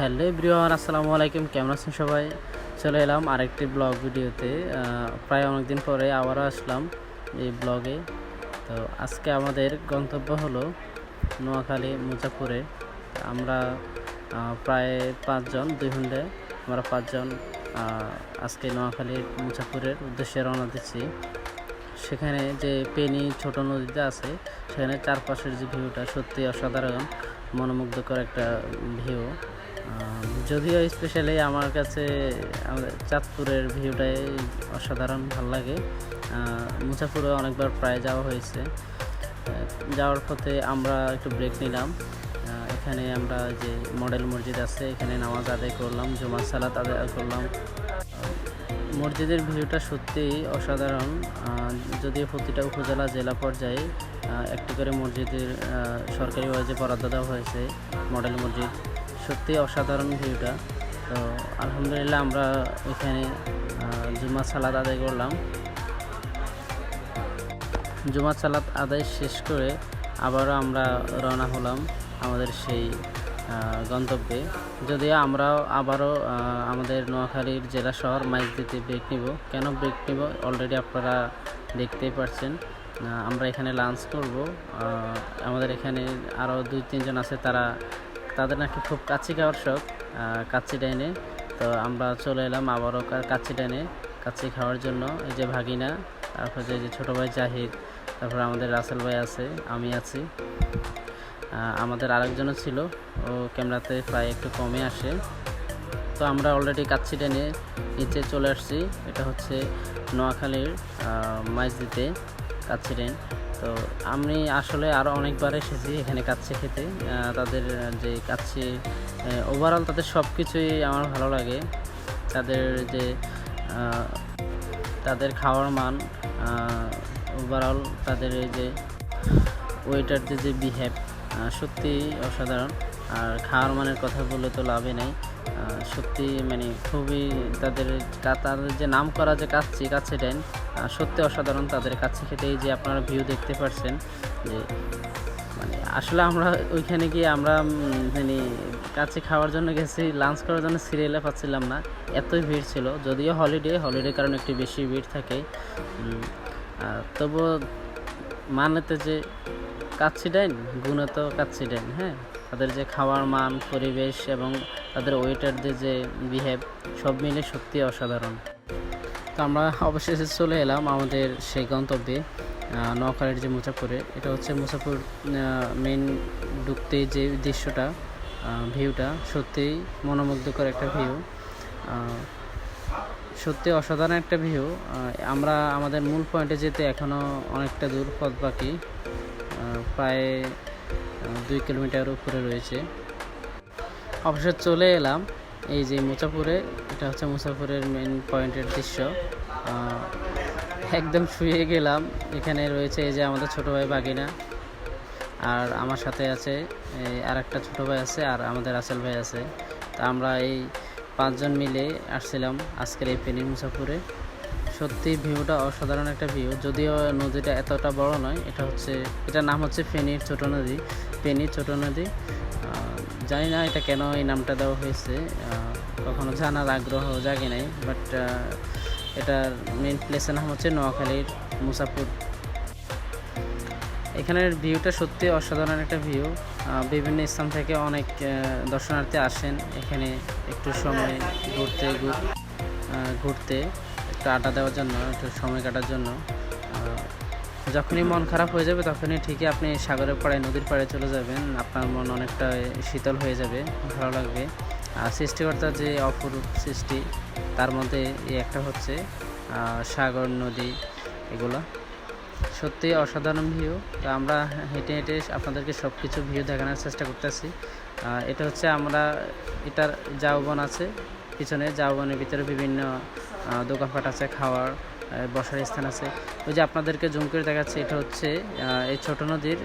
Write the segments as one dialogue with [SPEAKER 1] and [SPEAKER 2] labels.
[SPEAKER 1] Hello everyone, আসসালামু আলাইকুম। কেমন আছেন সবাই? চলে এলাম আরেকটি ব্লগ ভিডিওতে। প্রায় অনেকদিন পরে আবারও আসলাম এই ব্লগে। তো আজকে আমাদের গন্তব্য হলো নোয়াখালী মুজাপুরে আমরা প্রায় পাঁচজন, দুই ঘন্টায় আমরা পাঁচজন আজকে নোয়াখালীর মুজাপুরের উদ্দেশ্যে রওনা দিচ্ছি। সেখানে যে পেনি ছোট নদীতে আছে, সেখানে চারপাশের যে ভিউটা সত্যি অসাধারণ, মনোমুগ্ধকর একটা ভিউ। যদিও স্পেশালি আমার কাছে আমাদের চাঁদপুরের ভিউটাই অসাধারণ ভালো লাগে। মুসাফুরে অনেকবার প্রায় যাওয়া হয়েছে। যাওয়ার পথে আমরা একটু ব্রেক নিলাম। এখানে আমরা যে মডেল মসজিদ আছে, এখানে নামাজ আদায় করলাম, জুমার সালাত আদায় করলাম। মসজিদের ভিউটা সত্যিই অসাধারণ। যদিও প্রতিটা উপজেলা, জেলা পর্যায়ে একটি করে মসজিদের সরকারিভাবে যে বরাদ্দ দেওয়া হয়েছে মডেল মসজিদ সত্যি অসাধারণ ভিউটা। তো আলহামদুলিল্লাহ আমরা ওইখানে জুমা সালাদ আদায় করলাম। জুমা সালাদ আদায় শেষ করে আবারও আমরা রওনা হলাম আমাদের সেই গন্তব্যে। যদিও আমরাও আবারও আমাদের নোয়াখালীর জেলা শহর মাইজদিতে ব্রেক নিব। কেন ব্রেক নিব অলরেডি আপনারা দেখতেই পারছেন। আমরা এখানে লাঞ্চ করব। আমাদের এখানে আরও দুই তিনজন আছে তারা তাদের নাকি খুব কাচ্চি খাওয়ার শখ কাচ্চি ডাইনে তো আমরা চলে এলাম আবারও কাচ্চি ডাইনে কাচ্চি খাওয়ার জন্য। এই যে ভাগিনা, তারপর যে যে ছোটো ভাই জাহিদ, তারপর আমাদের রাসেল ভাই আছে, আমি আছি। আমাদের আরেকজনও ছিল, ও ক্যামেরাতে প্রায় একটু কমে আসে। তো আমরা অলরেডি কাচ্চি টেনে নিচে চলে আসছি। এটা হচ্ছে নোয়াখালীর মাইজদিতে। কাচ্চি তো আমি আসলে আরও অনেকবার এসেছি এখানে কাচ্চি খেতে। তাদের যে কাচ্চি ওভারঅল তাদের সব কিছুই আমার ভালো লাগে। তাদের যে তাদের খাওয়ার মান ওভারঅল তাদের এই যে ওয়েটারদের যে বিহেভ সত্যি অসাধারণ। আর খাওয়ার মানের কথা বলে তো লাভই নেই। সত্যি মানে খুবই তাদের তাদের যে নাম করা যে কাচ্চি কাছে ডেন সত্যি অসাধারণ তাদের কাছে খেতে। এই যে আপনারা ভিউ দেখতে পাচ্ছেন যে মানে আসলে আমরা ওইখানে গিয়ে আমরা মানে কাছে খাওয়ার জন্য গেছি লাঞ্চ করার জন্য সিরিয়ালে পাচ্ছিলাম না। এতই ভিড় ছিল, যদিও হলিডে হলিডে কারণে একটু বেশি ভিড় থাকে। তবুও মানেতে যে কাচ্চি ডাইন গুণত কাচ্ছি ডাইন হ্যাঁ? তাদের যে খাওয়ার মান, পরিবেশ এবং তাদের ওয়েটারদের যে বিহেভ সব মিলে সত্যি অসাধারণ। তো আমরা অবশেষে চলে এলাম আমাদের সেই গন্তব্যে নোয়াখালীর যে মুসাফুরে এটা হচ্ছে মুসাফুর মেন ঢুকতে যে দৃশ্যটা ভিউটা সত্যিই মনোমুগ্ধকর একটা ভিউ সত্যি অসাধারণ একটা ভিউ আমরা আমাদের মূল পয়েন্টে যেতে এখনও অনেকটা দূর, পথ বাকি। প্রায় দুই কিলোমিটার উপরে রয়েছে। অবশ্য চলে এলাম। এই যে মুসাপুরে এটা হচ্ছে মুসাফুরের মেন পয়েন্টের দৃশ্য। একদম শুয়ে গেলাম। এখানে রয়েছে এই যে আমাদের ছোটো ভাই বাগিনা আর আমার সাথে আছে আর একটা ছোটো ভাই আছে আর আমাদের আসেল ভাই আছে। তা আমরা এই পাঁচজন মিলে আসছিলাম আজকের এই পেনি মুসাফুরে সত্যি ভিউটা অসাধারণ একটা ভিউ। যদিও নদীটা এতটা বড় নয়, এটা হচ্ছে, এটার নাম হচ্ছে ফেনীর ছোট নদী, ফেনীর ছোট নদী। জানি না এটা কেন এই নামটা দেওয়া হয়েছে কখনো জানার আগ্রহ জাগে নাই বাট এটার মেন প্লেসের নাম হচ্ছে নোয়াখালীর মুসাফুর এখানের ভিউটা সত্যি অসাধারণ একটা ভিউ। বিভিন্ন স্থান থেকে অনেক দর্শনার্থী আসেন এখানে একটু সময় ঘুরতে ঘুরতে। একটু আড্ডা দেওয়ার জন্য, একটু সময় কাটার জন্য। যখনই মন খারাপ হয়ে যাবে, তখনই ঠিকই আপনি সাগরের পাড়ে নদীর পাড়ে চলে যাবেন। আপনার মন অনেকটা শীতল হয়ে যাবে, ভালো লাগবে। আর সৃষ্টিকর্তার যে অপরূপ সৃষ্টি, তার মধ্যে এই একটা হচ্ছে সাগর, নদী এগুলো। সত্যি অসাধারণ ভিউ তো আমরা হেঁটে হেঁটে আপনাদেরকে সব কিছু ভিউ দেখানোর চেষ্টা করতেছি। এটা হচ্ছে আমরা, এটার জাউবন আছে পিছনে জাওয়ানের ভিতরে বিভিন্ন দোকানপাট আছে, খাওয়ার বসার স্থান আছে। ওই যে আপনাদেরকে জুম করে দেখাচ্ছি, এটা হচ্ছে এই ছোট নদীর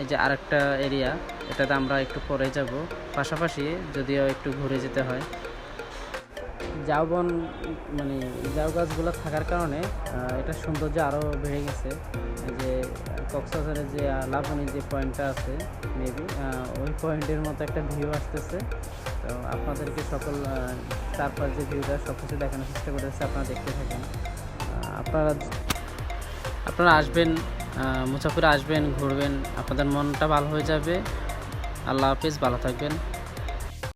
[SPEAKER 1] এই যে আরেকটা এরিয়া। এটাতে আমরা একটু পরে যাব। পাশাপাশি যদিও একটু ঘুরে যেতে হয় ঝাউবন মানে ঝাউ গাছগুলো থাকার কারণে এটা সৌন্দর্য আরও বেড়ে গেছে। যে, কক্সবাজারের যে লাবণী যে পয়েন্টটা আছে মেবি ওই পয়েন্টের মতো একটা ভিউ আসতেছে। তো আপনাদেরকে সকল চারপাশ যে ভিউটা সব কিছু দেখানোর চেষ্টা করতেছে, আপনারা দেখতে থাকেন। আপনারা আপনারা আসবেন মুসাফির আসবেন, ঘুরবেন, আপনাদের মনটা ভালো হয়ে যাবে। আল্লাহ হাফিজ, ভালো থাকবেন।